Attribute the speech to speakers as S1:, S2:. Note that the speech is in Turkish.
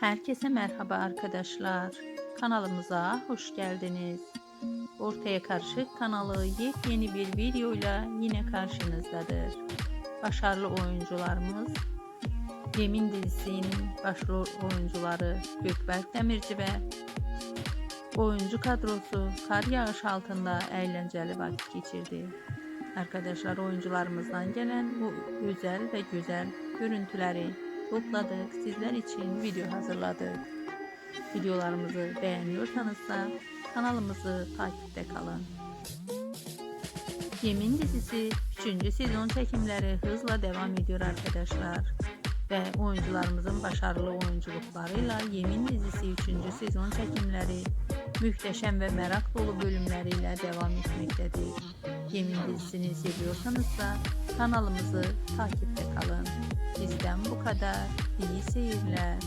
S1: Herkese merhaba arkadaşlar. Kanalımıza hoş geldiniz. Ortaya Karışık kanalı yepyeni bir videoyla yine karşınızdadır. Başarılı oyuncularımız Yemin dizisinin başrol oyuncuları Gökberk Demirci ve oyuncu kadrosu kar yağış altında eğlenceli vakit geçirdi. Arkadaşlar oyuncularımızdan gelen bu güzel ve güzel görüntüleri topladık. Sizler için video hazırladık. Videolarımızı beğeniyorsanız da kanalımızı takipte kalın. Yemin dizisi 3. sezon çekimleri hızla devam ediyor arkadaşlar. Ve oyuncularımızın başarılı oyunculuklarıyla Yemin dizisi 3. sezon çekimleri muhteşem ve merak dolu bölümleriyle devam etmektedir. Yemin dizisini seviyorsanız da kanalımızı takipte kalın. Bizden 快的一岁了